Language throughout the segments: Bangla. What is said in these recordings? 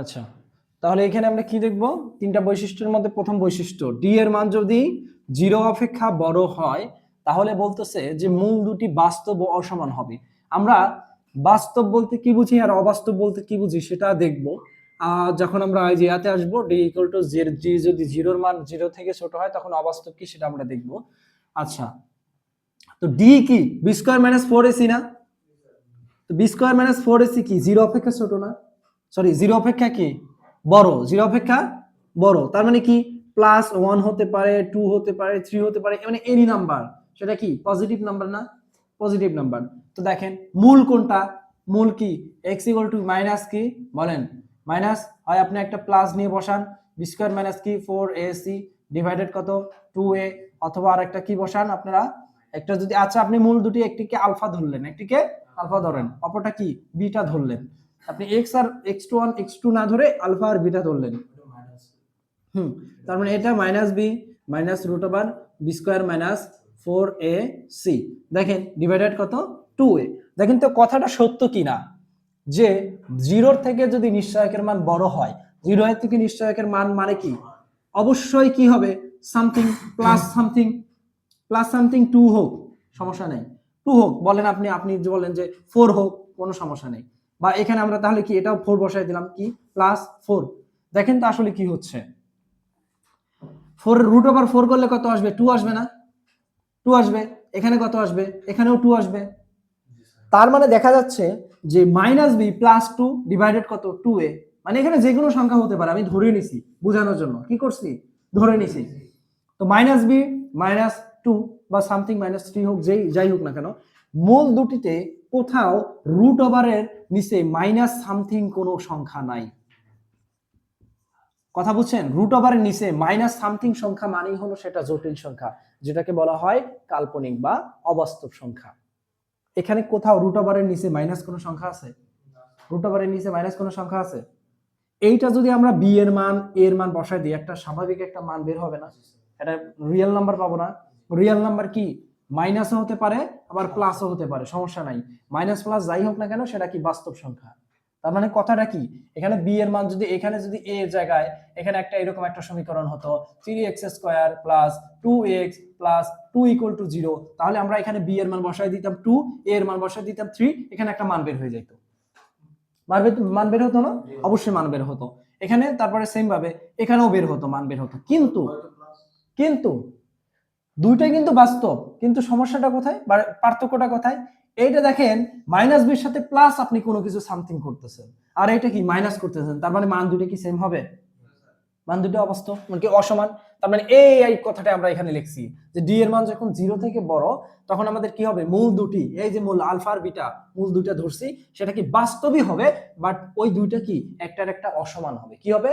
আচ্ছা তাহলে এখানে আমরা কি দেখব? তিনটা বৈশিষ্ট্যের মধ্যে প্রথম বৈশিষ্ট্য ডি এর মান যদি জিরো অপেক্ষা বড় হয়, তাহলে বলতেছে যে মূল দুটি বাস্তব ও অসমান হবে। আমরা বাস্তব বলতে কি বুঝি আর অবাস্তব বলতে কি বুঝি সেটা দেখব। যখন আমরা এই যে আসব ডি ইকুয়াল টু জি যদি জিরোর মান জিরো থেকে ছোট হয়, তখন অবাস্তব কি সেটা আমরা দেখব। আচ্ছা তো ডি কি? B square minus four AC না? তো B square minus four AC কি? জিরো অপেক্ষা ছোট না? সরি জিরো অপেক্ষা কি? বড়। জিরো অপেক্ষা বড়। তার মানে কি? প্লাস ওয়ান হতে পারে টু হতে পারে থ্রি হতে পারে মানে এনি নাম্বার সেটা কি? পজিটিভ নাম্বার না? পজিটিভ নাম্বার তো দেখেন, মূল কোনটা? মূল কি? এক্স ইকুয়াল টু মাইনাস কি? বলেন। মাইনাস হয় আপনি একটা প্লাস নিয়ে বসান। বি স্কোয়ার মাইনাস কি? ফোর এ সি ডিভাইডেড কত? টু এ অথবা আর একটা কি বসান আপনারা? একটা যদি আচ্ছা আপনি মূল দুটি একটিকে আলফা ধরলেন, একটিকে আলফা ধরেন। অপরটা কি? বিটা ধরলেন। আপনি এক্স আর X two one X two না ধরে আলফা আর বিটা ধরলেন। হুম, তার মানে এটা minus B minus root over B square minus four A C দেখেন ডিভাইডেড কত? টু এ দেখেন তো কথাটা সত্য কি না যে জিরোর থেকে যদি নিশ্চয়কের মান বড় হয় জিরো এর থেকে নিশ্চয়কের মান মানে কি? অবশ্যই কি হবে? Something plus something plus something two হোক, সমস্যা নেই। টু হোক, বলেন আপনি আপনি বলেন যে ফোর হোক, কোনো সমস্যা নেই। বা এখানে আমরা তাহলে কি এটাও ফোর বসাই দিলাম কি? প্লাস ফোর দেখেন তো আসলে কি হচ্ছে। ফোর রুট ওভার ফোর করলে কত আসবে? টু আসবে না। টু আসবে। এখানে কত আসবে? এখানেও টু আসবে। তার মানে দেখা যাচ্ছে যে minus B plus two divided কত? টু এ মানে এখানে যে কোনো সংখ্যা হতে পারে। আমি ধরে নিছি বোঝানোর জন্য। কি করছি? ধরে নিছি। তো মাইনাস বি মাইনাস টু বা সামথিং মাইনাস থ্রি হোক, যেই যাই হোক না কেন, মূল দুটিতে কোথাও রুট ওভারের নিচে মাইনাস সামথিং কোনো সংখ্যা নাই। কথা বুঝছেন? রুট ওভারের নিচে মাইনাস সামথিং সংখ্যা মানেই হলো সেটা জটিল সংখ্যা, যেটাকে বলা হয় কাল্পনিক বা অবাস্তব সংখ্যা। এখানে কোথাও রুট ওভারের নিচে মাইনাস কোনো সংখ্যা আছে? রুট ওভারের নিচে মাইনাস কোনো সংখ্যা আছে? এইটা যদি আমরা বি এর মান এর মান বসাই দিই, একটা স্বাভাবিক একটা মান বের হবে না। এটা রিয়েল নাম্বার পাবো না। রিয়েল নাম্বার কি? মাইনাসও হতে পারে আবার প্লাসও হতে পারে সমস্যা নাই। মাইনাস প্লাস যাই হোক না কেন সেটা কি বাস্তব সংখ্যা? তার মানে কথাটা কি? এখানে বি এর মান যদি এখানে যদি এ জায়গায় এখানে একটা এরকম একটা সমীকরণ হতো three X square plus two X plus two equal to zero তাহলে আমরা এখানে বি এর মান বসাই দিতাম টু এ এর মান বসাই দিতাম থ্রি এখানে একটা মান বের হয়ে যেত মান বের মান বের হতো না? অবশ্যই মান বের হতো। এখানে তারপরে সেম ভাবে এখানেও বের হতো মান বের হতো। কিন্তু কিন্তু দুইটাই কিন্তু বাস্তব, কিন্তু সমস্যাটা কোথায় পার্থক্যটা কোথায়? এইটা দেখেন মাইনাস বির সাথে প্লাস আপনি কোনো কিছু সামথিং করতেছেন। আর এটা কি মাইনাস করতেছেন? তার মানে মান দুটো কি সেম হবে? মান দুটো অবাস্তব মানে কি অসমান? তার মানে এই এই কথাটা আমরা এখানে লিখছি যে ডি এর মান যখন জিরো থেকে বড়, তখন আমাদের কি হবে? মূল দুটি, এই যে মূল আলফা আর বিটা, মূল দুইটা ধরছি, সেটা কি বাস্তবই হবে? বাট ওই দুইটা কি? একটার একটা অসমান হবে। কি হবে?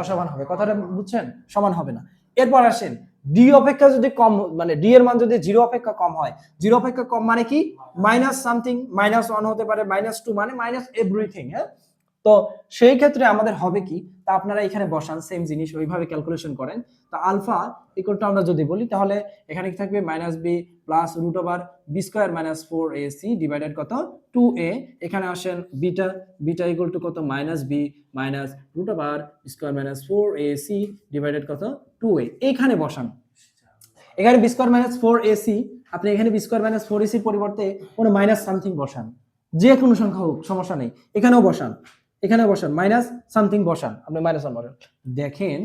অসমান হবে। কথাটা বুঝছেন? সমান হবে না। এরপর আসেন ডি অপেক্ষা যদি কম মানে ডি এর মান যদি জিরো অপেক্ষা কম হয় জিরো অপেক্ষা কম মানে কি? মাইনাস সামথিং মাইনাস ওয়ান হতে পারে মাইনাস টু মানে মাইনাস এভরিথিং হ্যাঁ? তো সেই ক্ষেত্রে আমাদের হবে কি, তা আপনারা এখানে বসান সেম জিনিস ওইভাবে ক্যালকুলেশন করেন। তা আলফা ইকুয়াল টু আমরা যদি বলি, তাহলে এখানে কি থাকবে minus B plus root over B square minus four A C divided কত? টু এ এখানে আসেন বিটা বিটা ইকুয়াল টু কত? Minus B minus root over square minus four A C divided কত? টু এ এখানে বসান। এখানে B square minus four A C আপনি এখানে বি স্কোয়ার মাইনাস ফোর এসির পরিবর্তে কোনো মাইনাস সামথিং বসান। যে কোনো সংখ্যা হোক, সমস্যা নেই। এখানেও বসান। এখানে বসান মাইনাস সামথিং বসান। আপনি মাইনাস ওয়ান বসান। দেখেন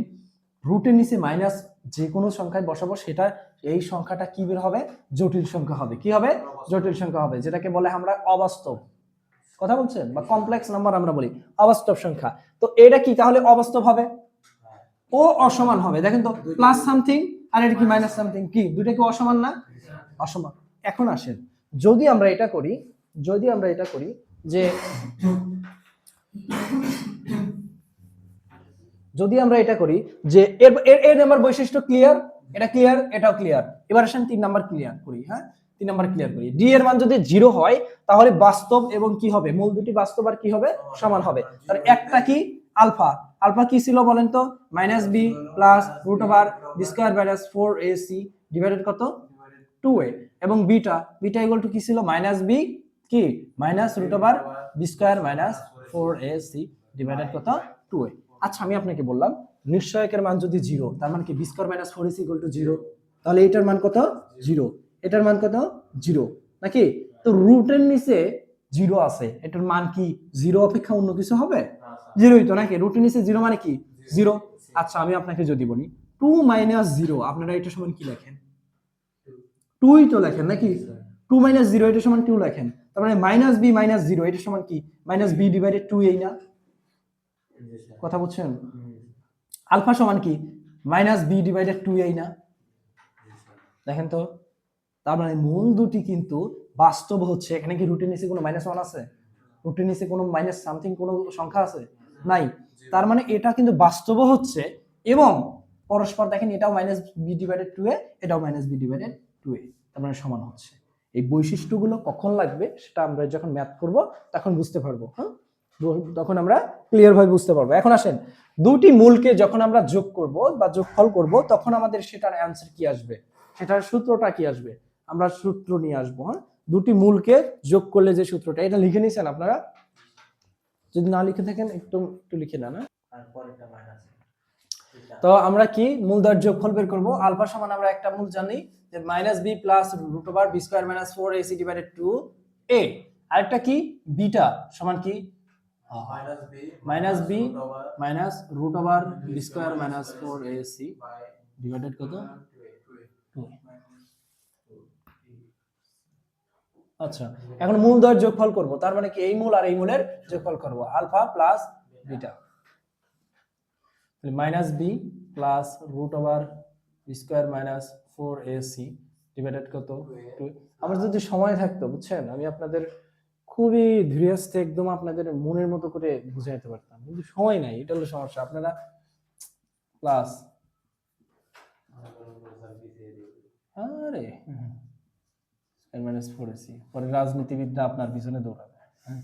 রুটের নিচে মাইনাস যে কোনো সংখ্যায় বসাবো সেটা এই সংখ্যাটা কি বের হবে? জটিল সংখ্যা হবে। কি হবে? জটিল সংখ্যা হবে। যেটাকে বলে আমরা অবাস্তব। কথা বলছেন? বা কমপ্লেক্স নাম্বার আমরা বলি অবাস্তব সংখ্যা। তো এটা কি? তাহলে অবাস্তব হবে? ও অসমান হবে। দেখেন তো প্লাস সামথিং আর এটা কি মাইনাস সামথিং কি? দুইটা কি অসমান না? অসমান। এখন আসেন যদি আমরা এটা করি যদি আমরা এটা করি যে যদি আমরা এটা করি যে এর এর নাম্বার বৈশিষ্ট্য ক্লিয়ার এটা ক্লিয়ার এটাও ক্লিয়ার এবার আসেন তিন নাম্বার ক্লিয়ার করি হ্যাঁ? তিন নাম্বার ক্লিয়ার করি। ডি এর মান যদি জিরো হয়, তাহলে বাস্তব এবং কি হবে? মূল দুটি বাস্তব আর কি হবে? সমান হবে। তাহলে একটা কি? আলফা। আলফা কি ছিল বলেন তো? Minus B plus root over B square minus four A C divided কত? টু এ এবং বিটা বিটা ইকুয়াল টু কি ছিল? মাইনাস বি কি? Minus root over B square minus four A C divided কত টু এ আচ্ছা আমি আপনাকে বললাম নিশ্চয়কের মান যদি জিরো তার মানে কি B square minus four is equal to zero তাহলে এটার মান কত? জিরো এটার মান কত? জিরো নাকি? তো রুটের নিচে জিরো আছে। এটার মান কি? জিরো অপেক্ষা অন্য কিছু হবে? জিরোই তো নাকি? রুটের নিচে জিরো মানে কি? জিরো আচ্ছা আমি আপনাকে যদি বলি টু মাইনাস জিরো আপনারা এটা সমান কি লেখেন? টুই তো লেখেন নাকি? টু মাইনাস জিরো এটা সমান টু লেখেন। তার মানে মাইনাস বি মাইনাস জিরো এটা সমান কি? মাইনাস বি ডিভাইডেড টু এই না? কথা বুঝছেন? আলফা সমান কি? মাইনাস বি ডিভাইডেড টু এই না? দেখেন তো? তার মানে মূল দুটি কিন্তু বাস্তব হচ্ছে। এখানে কি রুটের নিচে কোনো মাইনাস ওয়ান আছে? রুটের নিচে কোনো মাইনাস সামথিং কোনো সংখ্যা আছে? নাই। তার মানে এটা কিন্তু বাস্তব হচ্ছে এবং পরস্পর দেখেন এটাও minus B divided two A, এটাও minus B divided two A. তার মানে সমান হচ্ছে। এই বৈশিষ্ট্যগুলো কখন লাগবে সেটা আমরা যখন ম্যাথ করব তখন বুঝতে পারব হ্যাঁ? তখন আমরা ক্লিয়ার ভাবে বুঝতে পারব। এখন আসেন দুটি মূলকে যখন আমরা যোগ করব বা যোগফল করব তখন আমাদের সেটার অ্যান্সার কি আসবে? সেটার সূত্রটা কি আসবে? আমরা সূত্র নিয়ে আসব হ্যাঁ? দুটি মূলকে যোগ করলে যে সূত্রটা এটা লিখে নিয়েছেন আপনারা? যদি না লিখে থাকেন একটু একটু লিখে নেন হ্যাঁ? তো আমরা কি মূলদর যোগফল বের করব? আলফা সমান আমরা একটা মূল জানি minus b plus root over b square minus four ac divided two a আরেকটা কি? বিটা সমান কি? Minus b minus root over b square minus four ac divided কত? আচ্ছা এখন মূল দর যোগফল করব। তার মানে কি? এই মূল আর এই মূলের যোগফল করব। Alpha plus beta. Minus b plus root over square minus four a c divided কত আমার যদি সময় থাকতো বুঝছেন? আমি আপনাদের খুবই ধীরস্থে একদম আপনাদের মনের মতো করে বুঝাইতে পারতাম। কিন্তু সময় নাই এটা হলো সমস্যা। আপনারা প্লাস। আরে মাইনাস ফোর এসি পরে রাজনীতিবিদরা আপনার পিছনে দৌড়াবে। হ্যাঁ।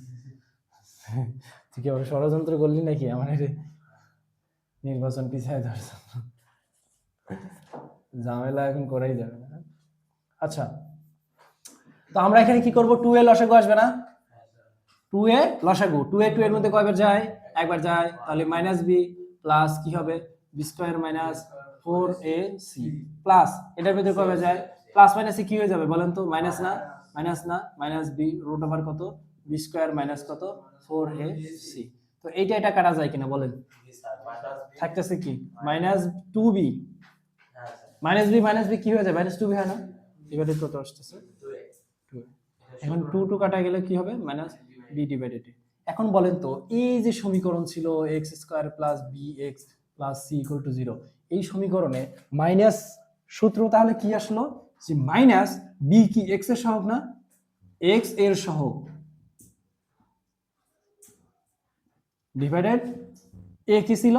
তুই কি আবার ষড়যন্ত্র করলি নাকি? আমার নির্বাচন পিছায় ধরছ। ঝামেলা এখন করাই যাবে না? আচ্ছা তো আমরা এখানে কি করব? টু এ লসাগু আসবে না? টু এ লসাগু। টু এ টু এর মধ্যে কয়বার যায়? একবার যায়। তাহলে মাইনাস বি প্লাস কি হবে? B square minus four a c plus এটার মধ্যে কয়বার যায়? প্লাস মাইনাসে কি হয়ে যাবে বলেন তো? মাইনাস না? মাইনাস না? মাইনাস বি রুট ওভার কত? বি স্কোয়ার মাইনাস কত? ফোর এ সি তো এইটা এটা কাটা যায় কিনা বলেন? থাকতেছে কি? Minus two b minus b minus b কি হয়ে যায়? মাইনাস টু বি হয় না? ডিভাইডেড কত আসতেছে? টু এখন টু টু কাটা গেলে কি হবে? মাইনাস বি ডিভাইডেড এখন বলেন তো এই যে সমীকরণ ছিল x square plus b x plus c equal to zero এই সমীকরণে মাইনাস সূত্র তাহলে কি আসলো? যে মাইনাস বি কি এক্সের সহগ না? এক্সের সহগ। ডিভাইডেড এ কি ছিল?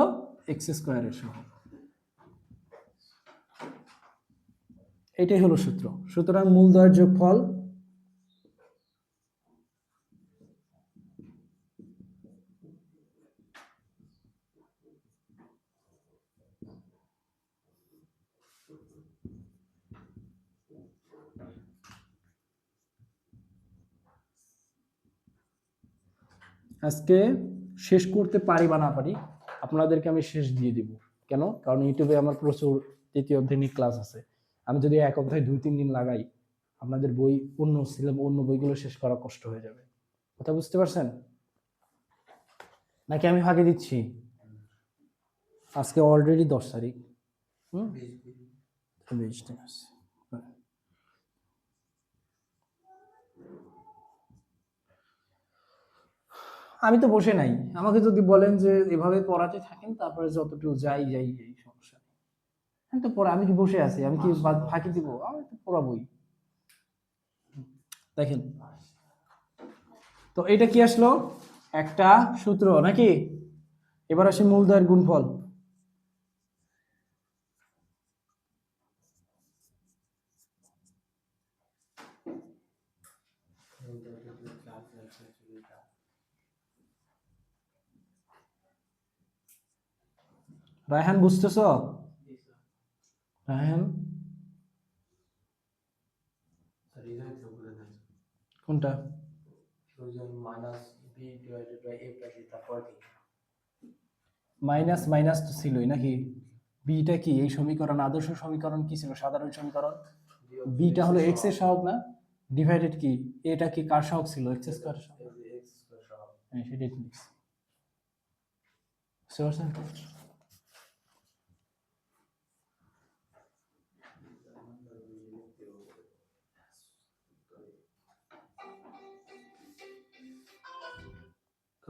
এক্স স্কোয়ারের সহগ। এটাই হলো সূত্র। সুতরাং মূলদর যোগফল আজকে শেষ করতে পারি বা না পারি, আপনাদেরকে আমি শেষ দিয়ে দিব। কেন? কারণ ইউটিউবে আমার প্রচুর তৃতীয় অধ্যায়নিক ক্লাস আছে। আমি যদি এক অধ্যায় দুই, তিন দিন লাগাই, আপনাদের বই অন্য সিলেব অন্য বইগুলো শেষ করা কষ্ট হয়ে যাবে। কথা বুঝতে পারছেন? নাকি আমি ফাঁকি দিচ্ছি? আজকে অলরেডি দশ তারিখ। হুম? আছে আমি তো বসে নাই। আমাকে যদি বলেন যে এভাবে পড়াতে থাকেন, তারপরে যতটুকু যাই যাই এই সমস্যা। আমি তো পড়া আমি কি বসে আছি? আমি কি ফাঁকি দিব? আমি তো পড়াবই। দেখেন। তো এটা কি আসলো? একটা সূত্র নাকি? এবার আসি মূলদয়ের গুণফল। রায়হান বুঝতেছ? The 40. মাইনাস মাইনাস তো ছিলই নাকি? বিটা কি এই সমীকরণ আদর্শ সমীকরণ কি ছিল? সাধারণ সমীকরণ? বিটা হলো এক্সের সহগ না? ডিভাইডেড কি? এটা কি কার সহগ ছিল? এক্স স্কয়ার সহগ? হ্যাঁ সেটাই বুঝতে পারছেন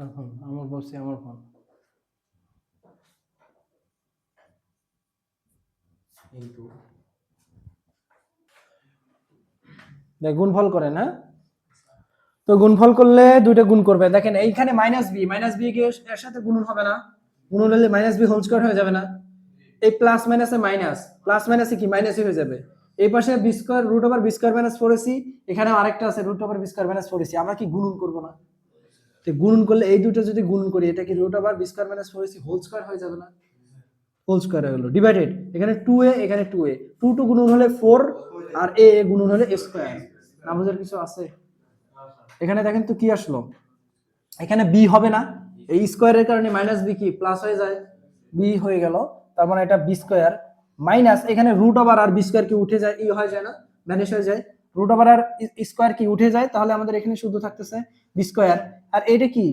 কার ফোন আমার বলছি আমার ফোন। দেখ গুণফল করেন হ্যাঁ তো গুণফল করলে দুইটা গুণ করবে। দেখেন এইখানে মাইনাস বি মাইনাস বি কে এর সাথে গুণন হবে না। গুণন হলে মাইনাস বি হোল স্কয়ার হয়ে যাবে না। এই প্লাস মাইনাসে মাইনাস প্লাস মাইনাসে কি? মাইনাসই হয়ে যাবে। এই পাশে b square root over b square minus four ac এখানে আরেকটা আছে root over b square minus four ac আমরা কি গুণন করব না? তো গুণন করলে এই দুটো যদি গুণন করি, এটা কি root over b square minus four ac whole square হয়ে যাবে না? হোল স্কয়ার হয়ে গেল। ডিভাইডেড এখানে টু এ এখানে টু এ টু টু গুণন হলে ফোর আর এ গুণন হলে স্কয়ার না বোঝার কিছু আছে? এখানে দেখেন তো কি আসলো? এখানে বি হবে না। এই স্কোয়ারের কারণে মাইনাস বি কি? প্লাস হয়ে যায়। বি হয়ে গেল। তার মানে এটা বি স্কোয়ার মাইনাস এখানে রুট ওভার আর বি স্কোয়ার কি উঠে যায়? ই হয়ে যায় না। ভ্যানিশ হয়ে যায়। রুট ওভার আর স্কোয়ার কি উঠে যায়? তাহলে আমাদের এখানে শুধু থাকতেছে। বি স্কোয়ার আর এটা কি?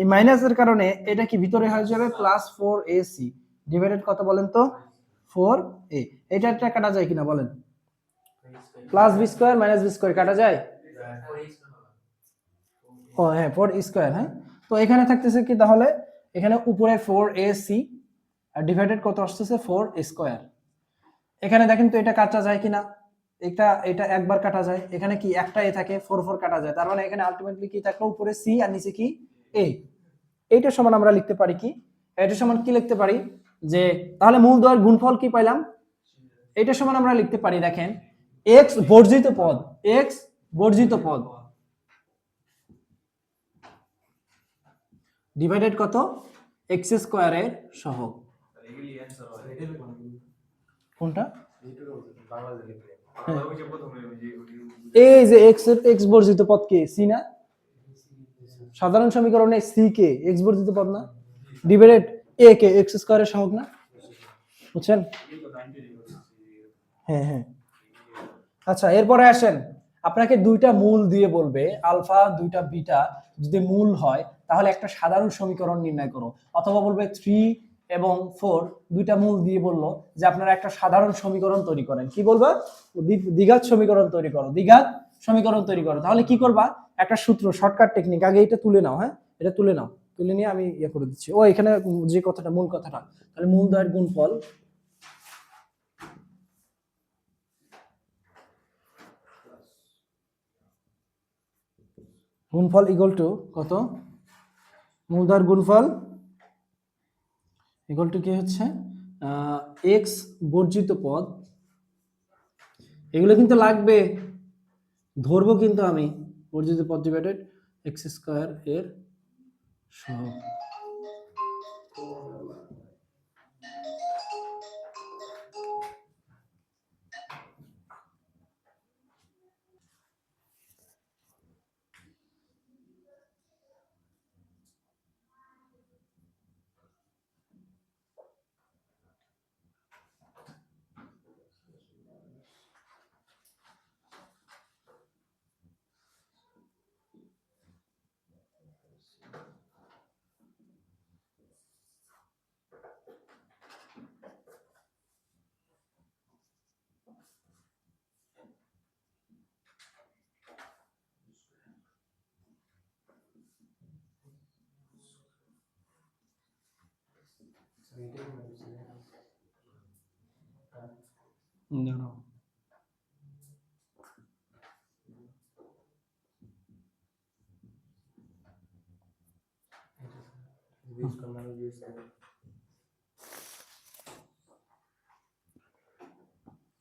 এই মাইনাসের কারণে এটা কি ভিতরে হয়ে যাবে? Plus four a c divided কত বলেন তো? ফোর এ এটা একটা কাটা যায় কিনা বলেন? Plus b square minus b square কাটা যায়? ও হ্যাঁ ফোর স্কোয়ার হ্যাঁ? তো এখানে থাকতেছে কি তাহলে? এখানে উপরে ফোর এ সি আর ডিভাইডেড কত আসতেছে? ফোর স্কোয়ার এখানে দেখেন তো এটা কাটা যায় কিনা? এটা এটা একবার কাটা যায়। এখানে কি একটা এ থাকে? ফোর ফোর কাটা যায়। তার মানে এখানে আলটিমেটলি কি থাকল? উপরে সি আর নিচে কি? এ এইটার সমান আমরা লিখতে পারি কি? এটার সমান কি লিখতে পারি? যে তাহলে মূল দয়ের গুণফল কি পাইলাম? এটার সমান আমরা লিখতে পারি দেখেন এক্স বর্জিত পদ এক্স বর্জিত পদ। ডিভাইডেড কত? এক্স স্কোয়ারের সহগ। কোনটা? এই যে এক্সের এক্স বর্জিত পদ কে? সি না? সাধারণ সমীকরণে সি কে? এক্স বর্জিত পদ না? ডিভাইডেড এ কে? এক্স স্কোয়ারের সহগ না? বুঝছেন? হ্যাঁ হ্যাঁ। আচ্ছা এরপরে আসেন। আপনাকে দুইটা মূল দিয়ে বলবে, আলফা, দুইটা বিটা, যদি মূল হয়, তাহলে একটা সাধারণ সমীকরণ নির্ণয় করো। অথবা বলবে থ্রি এবং ফোর দুইটা মূল দিয়ে বলল যে আপনারা একটা সাধারণ সমীকরণ তৈরি করেন। কি বলবা? দ্বি- দ্বিঘাত সমীকরণ তৈরি করো, দ্বিঘাত সমীকরণ তৈরি করো। তাহলে কি করবা? একটা সূত্র শর্টকাট টেকনিক আগে এটা তুলে নাও হ্যাঁ? এটা তুলে নাও, তুলে নিয়ে আমি ইয়ে করে দিচ্ছি। ও, এখানে যে কথাটা, মূল কথাটা, তাহলে মূল দয়ের গুণফল গুণফল ইকুয়াল টু কত? মূলধর গুণফল ইকুয়াল টু কি হচ্ছে? এক্স বর্জিত পদ। এগুলো কিন্তু লাগবে, ধরবো কিন্তু আমি। বর্জিত পদ ডিভাইডেড এক্স স্কোয়ার এর সহগ দাঁড়াও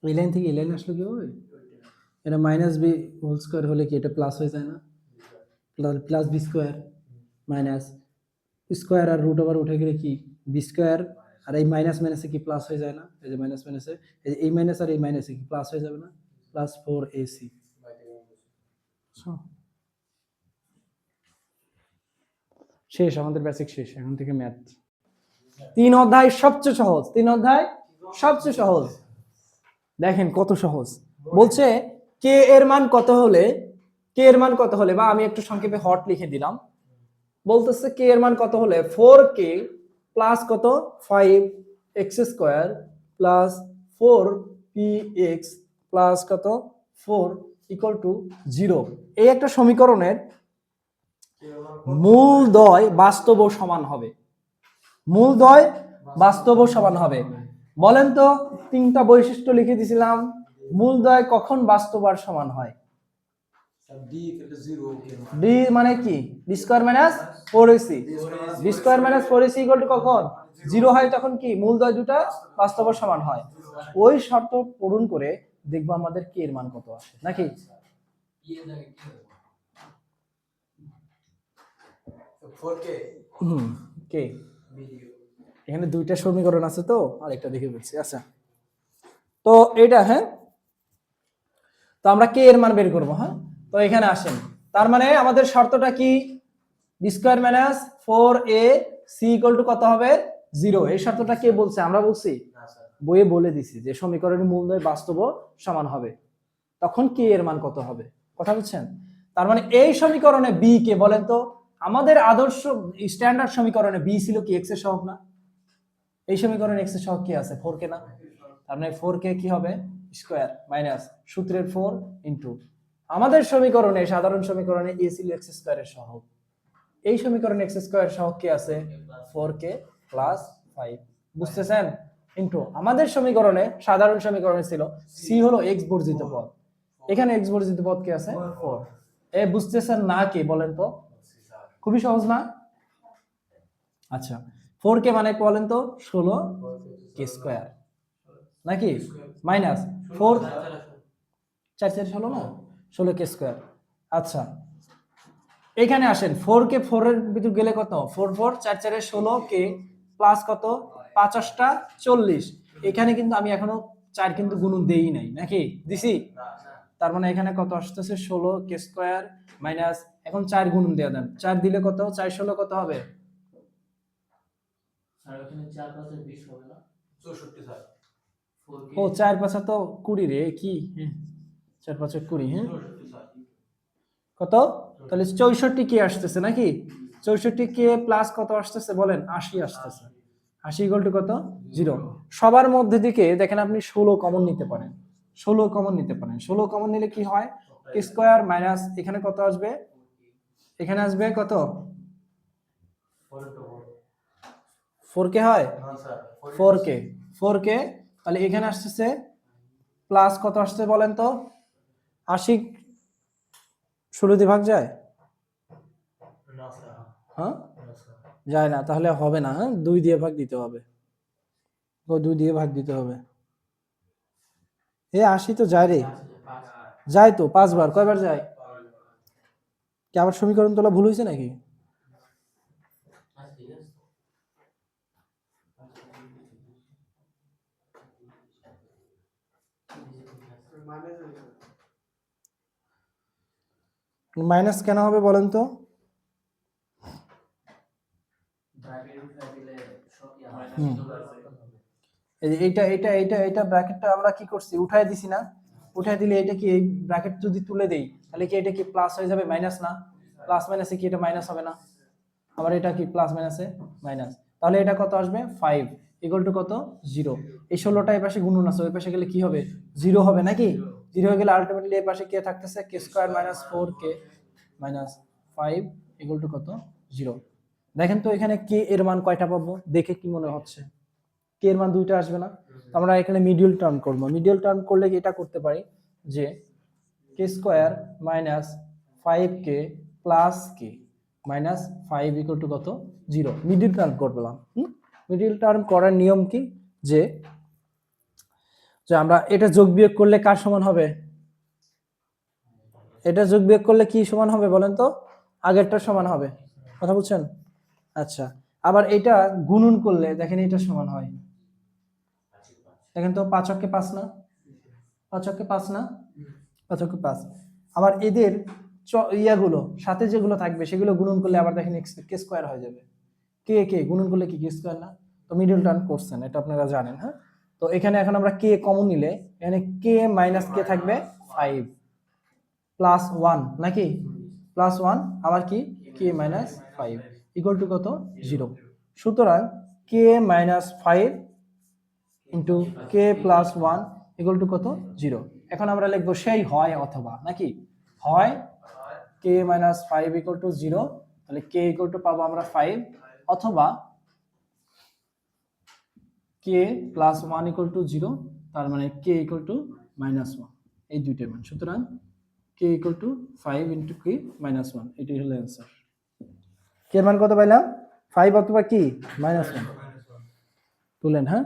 এই লাইন থেকে এই লাইন আসলে কি হবে এটা মাইনাস বি হোল স্কোয়ার হলে কি এটা প্লাস হয়ে যায় না plus b square minus square আর রুট ওভার উঠে গেলে কি বি স্কোয়ার আর এই মাইনাস মাইনাসে কি প্লাস হয়ে যায় না? এই যে মাইনাস মাইনাসে এই যে এই মাইনাস আর এই মাইনাসে কি প্লাস হয়ে যাবে না? প্লাস ফোর এসি শেষ আমাদের বেসিক শেষ এখন থেকে ম্যাথ তিন অধ্যায় সবচেয়ে সহজ তিন অধ্যায় সবচেয়ে সহজ। দেখেন কত সহজ। বলছে কে এর মান কত হলে কে এর মান কত হলে বা আমি একটু সংক্ষেপে হট লিখে দিলাম। বলতেছে কে এর মান কত হলে ফোর কে প্লাস কত? Five x square plus four p x plus কত? ফোর ইকুয়াল টু জিরো এই একটা সমীকরণের মূল দয় বাস্তব সমান হবে। মূল দয় বাস্তব সমান হবে। বলেন তো, তিনটা বৈশিষ্ট্য লিখে দিছিলাম। মূল দয় কখন বাস্তব আর সমান হয়? ডি মানে কি? D square minus four ac d square minus four ac equal to কখন? জিরো হয় তখন কি? মূল দয় দুটা বাস্তব সমান হয়। ওই শর্ত পূরণ করে দেখব আমাদের কে এর মান কত আসে নাকি? কে হুম কে এখানে দুইটা সমীকরণ আছে তো আরেকটা দেখে বলছি আচ্ছা। তো এটা হ্যাঁ? তো আমরা কে এর মান বের করব হ্যাঁ? তো এখানে আসেন। তার মানে আমাদের শর্তটা কি? B square minus four a c equal to কত হবে? জিরো এই শর্তটা কে বলছে? আমরা বলছি? বইয়ে বলে দিছি যে সমীকরণের মূলদয় বাস্তব সমান হবে। তখন কে এর মান কত হবে? কথা বুঝছেন? তার মানে এই সমীকরণে বি কে বলেন তো? আমাদের আদর্শ স্ট্যান্ডার্ড সমীকরণে বি ছিল কি? এক্সের সহগ না? এই সমীকরণে এক্সের সহগ কি আছে? ফোর কে না? তার মানে ফোর কে কি হবে? স্কোয়ার মাইনাস সূত্রের ফোর ইন্টু আমাদের সমীকরণে সাধারণ সমীকরণে এ ছিল এক্স স্কোয়ারের সহগ। এই সমীকরণে এক্স স্কোয়ার সহগ কি আছে? ফোর কে প্লাস ফাইভ বুঝতেছেন? ইন্টু আমাদের সমীকরণে সাধারণ সমীকরণে ছিল সি হলো এক্স বর্জিত পদ। এখানে এক্স বর্জিত পদ কি আছে? ফোর এ বুঝতেছেন না কি বলেন তো? খুবই সহজ না? আচ্ছা ফোর কে মানে বলেন তো? ষোলো কে স্কোয়ার নাকি? মাইনাস ফোর চার চার ষোলো না? ষোলো কে স্কোয়ার। আচ্ছা এখানে আসেন ফোর কে ফোর এর ভিতর গেলে কত? ফোর ফোর চার চারে ষোলো কে প্লাস কত? পাঁচাশটা চল্লিশ। এখানে কিন্তু আমি এখনও চার কিন্তু গুণন দেই নাই নাকি? দিছি? তার মানে এখানে কত আসতেছে? ষোলো কে স্কোয়ার মাইনাস এখন চার গুণন দেওয়া দেন। চার দিলে কত? চার ষোলো কত হবে? ও চার পাঁচা তো কুড়ি রে কি? হ্যাঁ, চার পাঁচে কুড়ি হ্যাঁ? কত? তাহলে চৌষট্টি কে আসতেছে নাকি? চৌষট্টি কে প্লাস কত আসতেছে বলেন? আশি আসতেছে। আশি ইকুয়াল টু কত? জিরো সবার মধ্যে দিকে দেখেন আপনি ষোলো কমন নিতে পারেন। ষোলো কমন নিতে পারেন। ষোলো কমন নিলে কি হয়? স্কোয়ার মাইনাস এখানে কত আসবে? এখানে আসবে কত? ফোর কে হয়? Four k four k. তাহলে এখানে আসতেছে প্লাস কত আসছে বলেন তো? আশি ষোলো দিয়ে ভাগ যায় হ্যাঁ? যায় না তাহলে হবে না হ্যাঁ? দুই দিয়ে ভাগ দিতে হবে। ও দুই দিয়ে ভাগ দিতে হবে। এ আশি তো যায় রে। যায় তো পাঁচবার কয়বার যায়? কি আবার সমীকরণ তোলা ভুল হয়েছে নাকি? মাইনাস কেন হবে বলেন তো? এইটা এইটা এইটা এইটা ব্র্যাকেটটা আমরা কি করছি? উঠাই দিছি না। উঠাই দিলে এটা কি এই ব্র্যাকেট যদি তুলে দেই, তাহলে কি এটা কি প্লাস হয়ে যাবে? মাইনাস না? প্লাস মাইনাসে কি এটা মাইনাস হবে না? আবার এটা কি প্লাস মাইনাসে মাইনাস তাহলে এটা কত আসবে? ফাইভ ইকুয়াল টু কত? জিরো এই ষোলোটা এই পাশে গুণন আছে ওই পাশে গেলে কি হবে? জিরো হবে নাকি? জিরো হয়ে গেলে আলটিমেটলি এই পাশে কে থাকতেছে? K square minus four k minus five equal to কত? জিরো দেখেন তো এখানে কে এর মান কয়টা পাবো? দেখে কি মনে হচ্ছে? কে এর মান দুইটা আসবে না? আমরা এখানে মিডিয়াল টার্ম করব। মিডিয়াল টার্ম করলে কি এটা করতে পারি? যে k square minus five k plus k minus five equal to কত? জিরো মিডিল টার্ম করলাম। মিডিল টার্ম করার নিয়ম কি? যে যে আমরা এটা যোগ বিয়োগ করলে কার সমান হবে? এটা যোগ বিয়োগ করলে কি সমান হবে বলেন তো? আগেরটা সমান হবে। কথা বলছেন আচ্ছা আবার এটা গুণন করলে দেখেন এটা সমান হয়। দেখেন তো পাঁচককে পাঁচ না? পাঁচককে পাঁচ না? পাঁচককে পাঁচ। আবার এদের ইয়াগুলো, সাথে যেগুলো থাকবে সেগুলো গুণন করলে আবার দেখেন কে স্কোয়ার হয়ে যাবে। কে কে? গুণন করলে কি কে স্কোয়ার না? তো মিডল টার্ম করছেন এটা আপনারা জানেন হ্যাঁ? তো এখানে এখন আমরা কে কমন নিলে, এখানে কে মাইনাস কে থাকবে ফাইভ প্লাস ওয়ান নাকি? প্লাস ওয়ান আবার কি? K minus five equal to কত? জিরো সুতরাং k minus five into k plus one equal to কত? জিরো এখন আমরা লিখব সেই হয় অথবা, নাকি? হয় k minus five equal to zero তাহলে কে ইকুয়াল টু পাবো আমরা ফাইভ অথবা k plus one equal to zero তার মানে k equal to minus one এই দুইটার মান। সুতরাং k equal to five into k minus one এটাই হলো অ্যান্সার কে মান কত পাইলাম? ফাইভ অথবা কি? মাইনাস ওয়ান তুলেন হ্যাঁ?